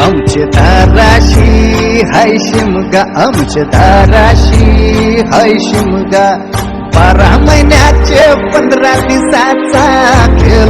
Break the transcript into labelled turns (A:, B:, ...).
A: आमच्या दाराशी हाय शिमगा. आमच्या दाराशी हाय शिमगा. बारा महिन्याचे पंधरा दिवसाचा खेळ.